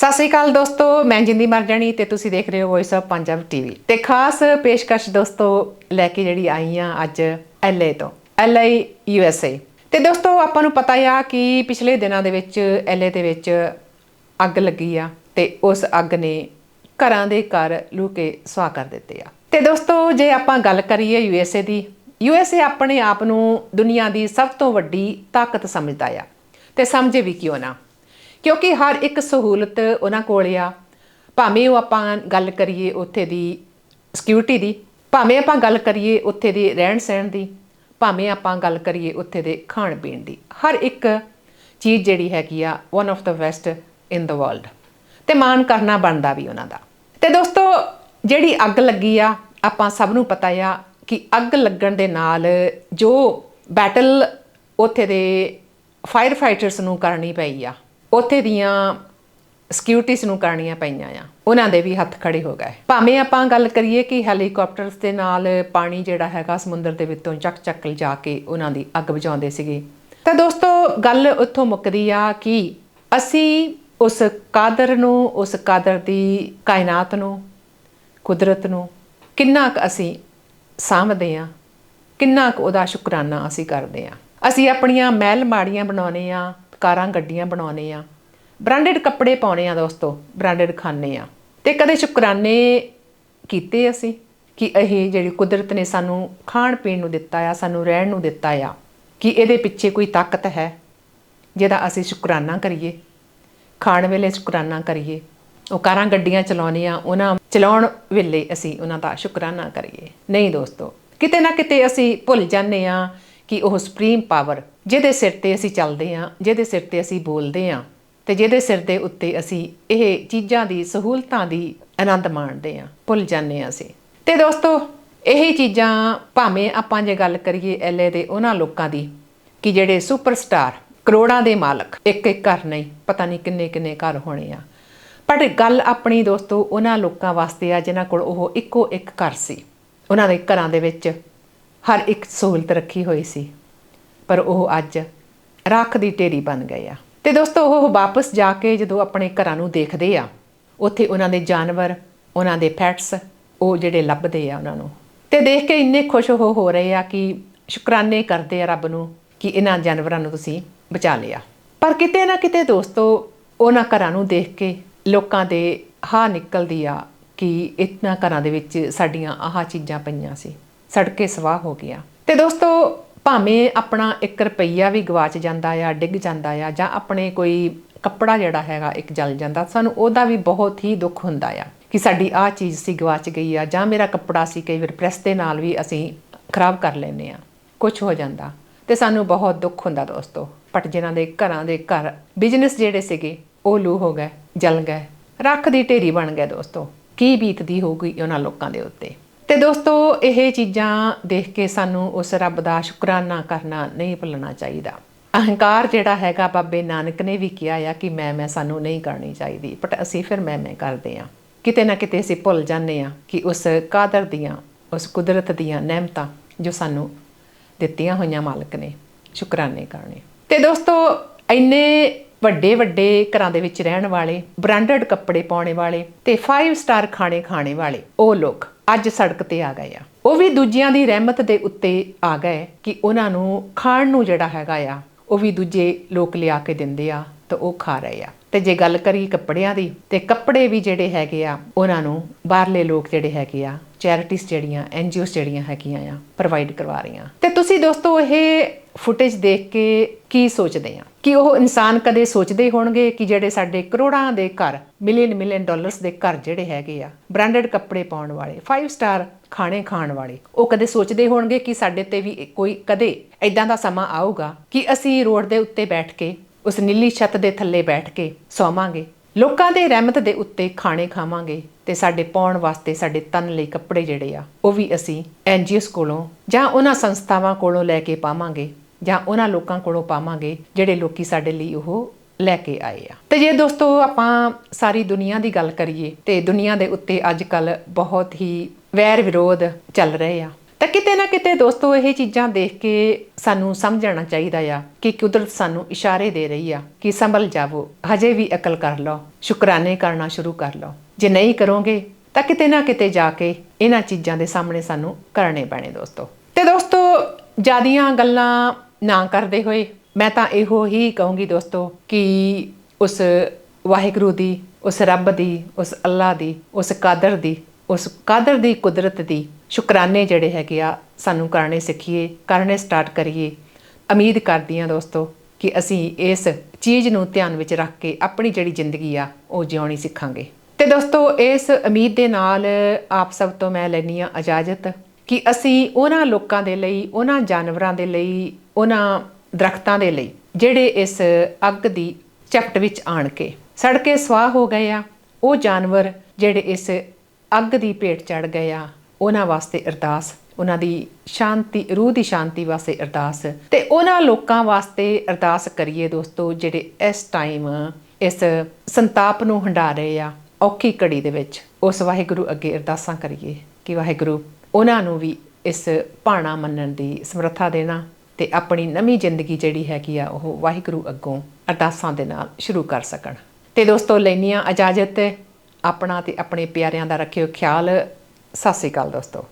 ਸਤਿ ਸ੍ਰੀ ਅਕਾਲ ਦੋਸਤੋ, ਮੈਂ ਜਿੰਦੀ ਮਰਜਾਣੀ ਤੇ ਤੁਸੀਂ ਦੇਖ ਰਹੇ ਹੋ ਵੌਇਸ ਆਫ ਪੰਜਾਬ ਟੀਵੀ ਤੇ ਖਾਸ ਪੇਸ਼ਕਸ਼ ਦੋਸਤੋ, ਲੈ ਕੇ ਜਿਹੜੀ ਆਈ ਆ ਅੱਜ ਐਲਏ ਤੋਂ ਐਲਏ ਯੂ ਐਸ ਏ ਤੇ ਦੋਸਤੋ, ਆਪਾਂ ਨੂੰ ਪਤਾ ਆ ਕਿ ਪਿਛਲੇ ਦਿਨਾਂ ਦੇ ਵਿੱਚ ਐਲਏ ਦੇ ਵਿੱਚ ਅੱਗ ਲੱਗੀ ਆ ਤੇ ਉਸ ਅੱਗ ਨੇ ਘਰਾਂ ਦੇ ਘਰ ਲੂ ਕੇ ਸੁਆਹ ਕਰ ਦਿੱਤੇ ਆ। ਤੇ ਦੋਸਤੋ, ਜੇ ਆਪਾਂ ਗੱਲ ਕਰੀਏ ਯੂ ਐਸ ਏ ਦੀ ਯੂ ਐਸ ਏ ਆਪਣੇ ਆਪ ਨੂੰ ਦੁਨੀਆ ਦੀ ਸਭ ਤੋਂ ਵੱਡੀ ਤਾਕਤ ਸਮਝਦਾ ਆ। ਤੇ ਸਮਝੇ ਵੀ ਕਿਉਂ ਨਾ? ਕਿਉਂਕਿ ਹਰ ਇੱਕ ਸਹੂਲਤ ਉਹਨਾਂ ਕੋਲ ਆ। ਭਾਵੇਂ ਉਹ ਆਪਾਂ ਗੱਲ ਕਰੀਏ ਉੱਥੇ ਦੀ ਸਿਕਿਉਰਿਟੀ ਦੀ, ਭਾਵੇਂ ਆਪਾਂ ਗੱਲ ਕਰੀਏ ਉੱਥੇ ਦੇ ਰਹਿਣ ਸਹਿਣ ਦੀ, ਭਾਵੇਂ ਆਪਾਂ ਗੱਲ ਕਰੀਏ ਉੱਥੇ ਦੇ ਖਾਣ ਪੀਣ ਦੀ। ਹਰ ਇੱਕ ਚੀਜ਼ ਜਿਹੜੀ ਹੈਗੀ ਆ one of the best in the world ਤੇ ਮਾਣ ਕਰਨਾ ਬਣਦਾ ਵੀ ਉਹਨਾਂ ਦਾ। ਤੇ ਦੋਸਤੋ, ਜਿਹੜੀ ਅੱਗ ਲੱਗੀ ਆ, ਆਪਾਂ ਸਭ ਨੂੰ ਪਤਾ ਆ ਕਿ ਅੱਗ ਲੱਗਣ ਦੇ ਨਾਲ ਜੋ ਬੈਟਲ ਉੱਥੇ ਦੇ ਫਾਇਰ ਫਾਈਟਰਸ ਨੂੰ ਕਰਨੀ ਪਈ ਆ ਉੱਥੇ ਦੀਆਂ ਸਿਕਿਉਰਿਟੀਜ਼ ਨੂੰ ਕਰਨੀਆਂ ਪਈਆਂ ਆ। ਉਹਨਾਂ ਦੇ ਵੀ ਹੱਥ ਖੜੇ ਹੋ ਗਏ। ਭਾਵੇਂ ਆਪਾਂ ਗੱਲ ਕਰੀਏ ਕਿ ਹੈਲੀਕਾਪਟਰਸ ਦੇ ਨਾਲ ਪਾਣੀ ਜਿਹੜਾ ਹੈਗਾ ਸਮੁੰਦਰ ਦੇ ਵਿੱਚੋਂ ਚੱਕ ਚੱਕ ਜਾ ਕੇ ਉਹਨਾਂ ਦੀ ਅੱਗ ਬੁਝਾਉਂਦੇ ਸੀਗੇ। ਤਾਂ ਦੋਸਤੋ, ਗੱਲ ਉੱਥੋਂ ਮੁੱਕਦੀ ਆ ਕਿ ਅਸੀਂ ਉਸ ਕਾਦਰ ਨੂੰ, ਉਸ ਕਾਦਰ ਦੀ ਕਾਇਨਾਤ ਨੂੰ, ਕੁਦਰਤ ਨੂੰ ਕਿੰਨਾ ਕੁ ਅਸੀਂ ਸਾਂਭਦੇ ਆ, ਕਿੰਨਾ ਕੁ ਉਹਦਾ ਸ਼ੁਕਰਾਨਾ ਅਸੀਂ ਕਰਦੇ ਆ। ਅਸੀਂ ਆਪਣੀਆਂ ਮਹਿਲ ਮਾੜੀਆਂ ਬਣਾਉਨੇ ਆ ਕਾਰਾਂ ਗੱਡੀਆਂ ਬਣਾਉਨੇ ਆ। ਬ੍ਰਾਂਡਡ ਕੱਪੜੇ ਪਾਉਨੇ ਆ ਦੋਸਤੋ ਬ੍ਰਾਂਡਡ ਖਾਣੇ ਆ। ਤੇ ਕਦੇ ਸ਼ੁਕਰਾਨੇ ਕੀਤੇ ਅਸੀਂ ਕਿ ਇਹ ਜਿਹੜੀ ਕੁਦਰਤ ਨੇ ਸਾਨੂੰ ਖਾਣ ਪੀਣ ਨੂੰ ਦਿੱਤਾ ਆ, ਸਾਨੂੰ ਰਹਿਣ ਨੂੰ ਦਿੱਤਾ ਆ, ਕਿ ਇਹਦੇ ਪਿੱਛੇ ਕੋਈ ਤਾਕਤ ਹੈ, ਜਿਹਦਾ ਅਸੀਂ ਸ਼ੁਕਰਾਨਾ ਕਰੀਏ। ਖਾਣ ਵੇਲੇ ਸ਼ੁਕਰਾਨਾ ਕਰੀਏ। ਉਹ ਕਾਰਾਂ ਗੱਡੀਆਂ ਚਲਾਉਣੇ ਆ, ਉਹਨਾਂ ਚਲਾਉਣ ਵੇਲੇ ਅਸੀਂ ਉਹਨਾਂ ਦਾ ਸ਼ੁਕਰਾਨਾ ਕਰੀਏ। ਨਹੀਂ ਦੋਸਤੋ, ਕਿਤੇ ਨਾ ਕਿਤੇ ਅਸੀਂ ਭੁੱਲ ਜਾਂਦੇ ਆ ਕਿ ਉਹ ਸੁਪਰੀਮ ਪਾਵਰ ਜਿਹਦੇ ਸਿਰ ਤੇ ਅਸੀਂ ਚੱਲਦੇ ਹਾਂ, ਜਿਹਦੇ ਸਿਰ ਤੇ ਅਸੀਂ ਬੋਲਦੇ ਹਾਂ ਤੇ ਜਿਹਦੇ ਸਿਰ ਦੇ ਉੱਤੇ ਅਸੀਂ ਇਹ ਚੀਜ਼ਾਂ ਦੀ ਸਹੂਲਤਾਂ ਦੀ ਆਨੰਦ ਮਾਣਦੇ ਹਾਂ, ਭੁੱਲ ਜਾਂਦੇ ਹਾਂ ਅਸੀਂ। ਤੇ ਦੋਸਤੋ, ਇਹ ਚੀਜ਼ਾਂ ਭਾਵੇਂ ਆਪਾਂ ਜੇ ਗੱਲ ਕਰੀਏ ਐਲਏ ਦੇ ਉਹਨਾਂ ਲੋਕਾਂ ਦੀ ਕਿ ਜਿਹੜੇ ਸੁਪਰਸਟਾਰ ਕਰੋੜਾਂ ਦੇ ਮਾਲਕ, ਇੱਕ ਇੱਕ ਘਰ ਨਹੀਂ, ਪਤਾ ਨਹੀਂ ਕਿੰਨੇ ਕਿੰਨੇ ਘਰ ਹੋਣੇ ਆ। ਪਰ ਗੱਲ ਆਪਣੀ ਦੋਸਤੋ ਉਹਨਾਂ ਲੋਕਾਂ ਵਾਸਤੇ ਆ ਜਿਨ੍ਹਾਂ ਕੋਲ ਉਹ ਇੱਕੋ ਇੱਕ ਘਰ ਸੀ। ਉਹਨਾਂ ਦੇ ਘਰਾਂ ਦੇ ਵਿੱਚ ਹਰ ਇੱਕ ਸਹੂਲਤ ਰੱਖੀ ਹੋਈ ਸੀ। ਪਰ ਉਹ ਅੱਜ ਰੱਖ ਦੀ ਢੇਰੀ ਬਣ ਗਏ ਆ। ਤੇ ਦੋਸਤੋ, ਉਹ ਵਾਪਸ ਜਾ ਕੇ ਜਦੋਂ ਆਪਣੇ ਘਰਾਂ ਨੂੰ ਦੇਖਦੇ ਆ, ਉੱਥੇ ਉਹਨਾਂ ਦੇ ਜਾਨਵਰ, ਉਹਨਾਂ ਦੇ ਪੈਟਸ ਉਹ ਜਿਹੜੇ ਲੱਭਦੇ ਆ ਉਹਨਾਂ ਨੂੰ। ਤੇ ਦੇਖ ਕੇ ਇੰਨੇ ਖੁਸ਼ ਹੋ ਹੋ ਰਹੇ ਆ ਕਿ ਸ਼ੁਕਰਾਨੇ ਕਰਦੇ ਆ ਰੱਬ ਨੂੰ ਕਿ ਇਹਨਾਂ ਜਾਨਵਰਾਂ ਨੂੰ ਤੁਸੀਂ ਬਚਾ ਲਿਆ। ਪਰ ਕਿਤੇ ਨਾ ਕਿਤੇ ਦੋਸਤੋ, ਉਹਨਾਂ ਘਰਾਂ ਨੂੰ ਦੇਖ ਕੇ ਲੋਕਾਂ ਦੇ ਹਾਂ ਨਿਕਲਦੀ ਆ ਕਿ ਇਤਨਾ ਘਰਾਂ ਦੇ ਵਿੱਚ ਸਾਡੀਆਂ ਆਹ ਚੀਜ਼ਾਂ ਪਈਆਂ ਸੀ। ਸੜਕੇ ਸਵਾਹ ਹੋ ਗਿਆ ਤੇ ਦੋਸਤੋ ਭਾਵੇਂ ਆਪਣਾ 1 ਰੁਪਈਆ ਵੀ ਗਵਾਚ ਜਾਂਦਾ ਆ, ਡਿੱਗ ਜਾਂਦਾ ਆ, ਜਾਂ ਆਪਣੇ ਕੋਈ ਕੱਪੜਾ ਜਿਹੜਾ ਹੈਗਾ ਇੱਕ ਜਲ ਜਾਂਦਾ, ਸਾਨੂੰ ਉਹਦਾ ਵੀ ਬਹੁਤ ਹੀ ਦੁੱਖ ਹੁੰਦਾ ਆ ਕਿ ਸਾਡੀ ਆਹ ਚੀਜ਼ ਸੀ ਗਵਾਚ ਗਈ ਆ, ਜਾਂ ਮੇਰਾ ਕੱਪੜਾ ਸੀ ਕਈ ਵਾਰ ਪ੍ਰੈਸ ਦੇ ਨਾਲ ਵੀ ਅਸੀਂ ਖਰਾਬ ਕਰ ਲੈਨੇ ਆ ਕੁਝ ਹੋ ਜਾਂਦਾ। ਤੇ ਸਾਨੂੰ ਬਹੁਤ ਦੁੱਖ ਹੁੰਦਾ ਦੋਸਤੋ ਪਟ ਜਿਨ੍ਹਾਂ ਦੇ ਘਰਾਂ ਦੇ ਘਰ ਬਿਜ਼ਨਸ ਜਿਹੜੇ ਸੀਗੇ, ਉਹ ਲੂ ਹੋ ਗਏ, ਜਲ ਗਏ, ਰੱਖ ਦੀ ਢੇਰੀ ਬਣ ਗਏ ਦੋਸਤੋ, ਕੀ ਬੀਤਦੀ ਹੋਊਗੀ ਉਹਨਾਂ ਲੋਕਾਂ ਦੇ ਉੱਤੇ। ਤੇ ਦੋਸਤੋ, ਇਹ ਚੀਜ਼ਾਂ ਦੇਖ ਕੇ ਸਾਨੂੰ ਉਸ ਰੱਬ ਦਾ ਸ਼ੁਕਰਾਨਾ ਕਰਨਾ ਨਹੀਂ ਭੁੱਲਣਾ ਚਾਹੀਦਾ। ਅਹੰਕਾਰ ਜਿਹੜਾ ਹੈਗਾ ਬਾਬੇ ਨਾਨਕ ਨੇ ਵੀ ਕਿਹਾ ਆ ਕਿ ਮੈਂ ਮੈਂ ਸਾਨੂੰ ਨਹੀਂ ਕਰਨੀ ਚਾਹੀਦੀ ਬਟ ਅਸੀਂ ਫਿਰ ਮੈਂ ਮੈਂ ਕਰਦੇ ਆ ਕਿਤੇ ਨਾ ਕਿਤੇ ਅਸੀਂ ਭੁੱਲ ਜਾਂਦੇ ਆ ਕਿ ਉਸ ਕਾਦਰ ਦੀਆਂ, ਉਸ ਕੁਦਰਤ ਦੀਆਂ ਨਿਹਮਤਾਂ ਜੋ ਸਾਨੂੰ ਦਿੱਤੀਆਂ ਹੋਈਆਂ ਮਾਲਕ ਨੇ, ਸ਼ੁਕਰਾਨੇ ਕਰਨੇ। ਤੇ ਦੋਸਤੋ, ਇੰਨੇ ਵੱਡੇ ਵੱਡੇ ਘਰਾਂ ਦੇ ਵਿੱਚ ਰਹਿਣ ਵਾਲੇ ਬ੍ਰਾਂਡਡ ਕੱਪੜੇ ਪਾਉਣੇ ਵਾਲੇ ਤੇ 5 ਸਟਾਰ ਖਾਣੇ ਖਾਣੇ ਵਾਲੇ ਉਹ ਲੋਕ ਅੱਜ ਸੜਕ ਤੇ ਆ ਗਏ ਆ। ਉਹ ਵੀ ਦੂਜਿਆਂ ਦੀ ਰਹਿਮਤ ਦੇ ਉੱਤੇ ਆ ਗਏ ਕਿ ਉਹਨਾਂ ਨੂੰ ਖਾਣ ਨੂੰ ਜਿਹੜਾ ਹੈਗਾ ਆ, ਉਹ ਵੀ ਦੂਜੇ ਲੋਕ ਲਿਆ ਕੇ ਦਿੰਦੇ ਆ ਤਾਂ ਉਹ ਖਾ ਰਹੇ ਆ। ਤੇ ਜੇ ਗੱਲ ਕਰੀ ਕੱਪੜਿਆਂ ਦੀ ਤੇ ਕੱਪੜੇ ਵੀ ਜਿਹੜੇ ਹੈਗੇ ਆ, ਉਹਨਾਂ ਨੂੰ ਬਾਹਰਲੇ ਲੋਕ ਜਿਹੜੇ ਹੈਗੇ ਆ ਚੈਰਿਟੀਜ਼ ਜਿਹੜੀਆਂ ਐਨਜੀਓਸ ਜਿਹੜੀਆਂ ਹੈਗੀਆਂ ਆ ਪ੍ਰੋਵਾਈਡ ਕਰਵਾ ਰਹੀਆਂ। ਤੇ ਤੁਸੀਂ ਦੋਸਤੋ, ਇਹ ਫੁਟੇਜ ਦੇਖ ਕੇ ਕੀ ਸੋਚਦੇ ਆ? ਕਿ ਉਹ ਇਨਸਾਨ ਕਦੇ ਸੋਚਦੇ ਹੋਣਗੇ ਕਿ ਜਿਹੜੇ ਸਾਡੇ ਕਰੋੜਾਂ ਦੇ ਘਰ ਮਿਲੀਅਨ ਮਿਲੀਅਨ ਡਾਲਰਸ ਦੇ ਘਰ ਜਿਹੜੇ ਹੈਗੇ ਆ ਬ੍ਰਾਂਡਡ ਕੱਪੜੇ ਪਾਉਣ ਵਾਲੇ 5 ਸਟਾਰ ਖਾਣੇ ਖਾਣ ਵਾਲੇ, ਉਹ ਕਦੇ ਸੋਚਦੇ ਹੋਣਗੇ ਕਿ ਸਾਡੇ ਤੇ ਵੀ ਕੋਈ ਕਦੇ ਐਦਾਂ ਦਾ ਸਮਾਂ ਆਊਗਾ ਕਿ ਅਸੀਂ ਰੋਡ ਦੇ ਉੱਤੇ ਬੈਠ ਕੇ, ਉਸ ਨੀਲੀ ਛੱਤ ਦੇ ਥੱਲੇ ਬੈਠ ਕੇ ਸੌਵਾਂਗੇ, ਲੋਕਾਂ ਦੇ ਰਹਿਮਤ ਦੇ ਉੱਤੇ ਖਾਣੇ ਖਾਵਾਂਗੇ ਤੇ ਸਾਡੇ ਪਾਉਣ ਵਾਸਤੇ ਸਾਡੇ ਤਨ ਲਈ ਕੱਪੜੇ ਜਿਹੜੇ ਆ, ਉਹ ਵੀ ਅਸੀਂ ਐਨਜੀਓਸ ਕੋਲੋਂ ਜਾਂ ਉਹਨਾਂ ਸੰਸਥਾਵਾਂ ਕੋਲੋਂ ਲੈ ਕੇ ਪਾਵਾਂਗੇ ਜਾਂ ਉਹਨਾਂ ਲੋਕਾਂ ਕੋਲੋਂ ਪਾਵਾਂਗੇ ਜਿਹੜੇ ਲੋਕੀ ਸਾਡੇ ਲਈ ਉਹ ਲੈ ਕੇ ਆਏ ਆ। ਤੇ ਜੇ ਦੋਸਤੋ ਆਪਾਂ ਸਾਰੀ ਦੁਨੀਆ ਦੀ ਗੱਲ ਕਰੀਏ ਤੇ ਦੁਨੀਆ ਦੇ ਉੱਤੇ ਅੱਜ ਕੱਲ ਬਹੁਤ ਹੀ ਵੈਰ ਵਿਰੋਧ ਚੱਲ ਰਹੇ ਆ। ਤਾਂ ਕਿਤੇ ਨਾ ਕਿਤੇ ਦੋਸਤੋ ਇਹ ਚੀਜ਼ਾਂ ਦੇਖ ਕੇ ਸਾਨੂੰ ਸਮਝਣਾ ਚਾਹੀਦਾ ਆ ਕਿ ਕੁਦਰਤ ਸਾਨੂੰ ਇਸ਼ਾਰੇ ਦੇ ਰਹੀ ਆ ਕਿ ਸੰਭਲ ਜਾਵੋ, ਹਜੇ ਵੀ ਅਕਲ ਕਰ ਲਓ, ਸ਼ੁਕਰਾਨੇ ਕਰਨਾ ਸ਼ੁਰੂ ਕਰ ਲਓ। ਜੇ ਨਹੀਂ ਕਰੋਗੇ, ਤਾਂ ਕਿਤੇ ਨਾ ਕਿਤੇ ਜਾ ਕੇ ਇਹਨਾਂ ਚੀਜ਼ਾਂ ਦੇ ਸਾਹਮਣੇ ਸਾਨੂੰ ਕਰਨੇ ਪੈਣੇ ਦੋਸਤੋ। ਤੇ ਦੋਸਤੋ, ਜਿਆਦੀਆਂ ਗੱਲਾਂ ਨਾ ਕਰਦੇ ਹੋਏ ਮੈਂ ਤਾਂ ਇਹੋ ਹੀ ਕਹੂੰਗੀ ਦੋਸਤੋ ਕਿ ਉਸ ਵਾਹਿਗੁਰੂ ਦੀ, ਉਸ ਰੱਬ ਦੀ, ਉਸ ਅੱਲਾ ਦੀ, ਉਸ ਕਾਦਰ ਦੀ, ਉਸ ਕਾਦਰ ਦੀ ਕੁਦਰਤ ਦੀ ਸ਼ੁਕਰਾਨੇ ਜਿਹੜੇ ਹੈਗੇ ਆ ਸਾਨੂੰ ਕਰਨੇ ਸਿੱਖੀਏ, ਕਰਨੇ ਸਟਾਰਟ ਕਰੀਏ। ਉਮੀਦ ਕਰਦੀ ਹਾਂ ਦੋਸਤੋ ਕਿ ਅਸੀਂ ਇਸ ਚੀਜ਼ ਨੂੰ ਧਿਆਨ ਵਿੱਚ ਰੱਖ ਕੇ ਆਪਣੀ ਜਿਹੜੀ ਜ਼ਿੰਦਗੀ ਆ, ਉਹ ਜਿਉਣੀ ਸਿੱਖਾਂਗੇ। ਤੇ ਦੋਸਤੋ, ਇਸ ਉਮੀਦ ਦੇ ਨਾਲ ਆਪ ਸਭ ਤੋਂ ਮੈਂ ਲੈਣੀ ਆ ਇਜਾਜ਼ਤ ਕਿ ਅਸੀਂ ਉਹਨਾਂ ਲੋਕਾਂ ਦੇ ਲਈ, ਉਹਨਾਂ ਜਾਨਵਰਾਂ ਦੇ ਲਈ, ਉਹਨਾਂ ਦਰਖਤਾਂ ਦੇ ਲਈ, ਜਿਹੜੇ ਇਸ ਅੱਗ ਦੀ ਚਪਟ ਵਿੱਚ ਆਣ ਕੇ ਸੜ ਕੇ ਸਵਾਹ ਹੋ ਗਏ ਆ, ਉਹ ਜਾਨਵਰ ਜਿਹੜੇ ਇਸ ਅੱਗ ਦੀ ਭੇਟ ਚੜ ਗਏ ਆ, ਉਹਨਾਂ ਵਾਸਤੇ ਅਰਦਾਸ, ਉਹਨਾਂ ਦੀ ਸ਼ਾਂਤੀ, ਰੂਹ ਦੀ ਸ਼ਾਂਤੀ ਵਾਸਤੇ ਅਰਦਾਸ ਤੇ ਉਹਨਾਂ ਲੋਕਾਂ ਵਾਸਤੇ ਅਰਦਾਸ ਕਰੀਏ ਦੋਸਤੋ, ਜਿਹੜੇ ਇਸ ਟਾਈਮ ਇਸ ਸੰਤਾਪ ਨੂੰ ਹੰਡਾ ਰਹੇ ਆ। ਔਖੀ ਘੜੀ ਦੇ ਵਿੱਚ ਉਸ ਵਾਹਿਗੁਰੂ ਅੱਗੇ ਅਰਦਾਸਾਂ ਕਰੀਏ ਕਿ ਵਾਹਿਗੁਰੂ, ਉਹਨਾਂ ਨੂੰ ਵੀ ਇਸ ਭਾਣਾ ਮੰਨਣ ਦੀ ਸਮਰੱਥਾ ਦੇਣਾ ਤੇ ਆਪਣੀ ਨਵੀਂ ਜ਼ਿੰਦਗੀ ਜਿਹੜੀ ਹੈਗੀ ਆ, ਉਹ ਵਾਹਿਗੁਰੂ ਅੱਗੋਂ ਅਰਦਾਸਾਂ ਦੇ ਨਾਲ ਸ਼ੁਰੂ ਕਰ ਸਕਣ। ਤੇ ਦੋਸਤੋ ਲੈਣੀਆਂ ਇਜਾਜ਼ਤ, ਆਪਣਾ ਤੇ ਆਪਣੇ ਪਿਆਰਿਆਂ ਦਾ ਰੱਖਿਓ ਖਿਆਲ। ਸਤਿ ਸ੍ਰੀ ਅਕਾਲ ਦੋਸਤੋ।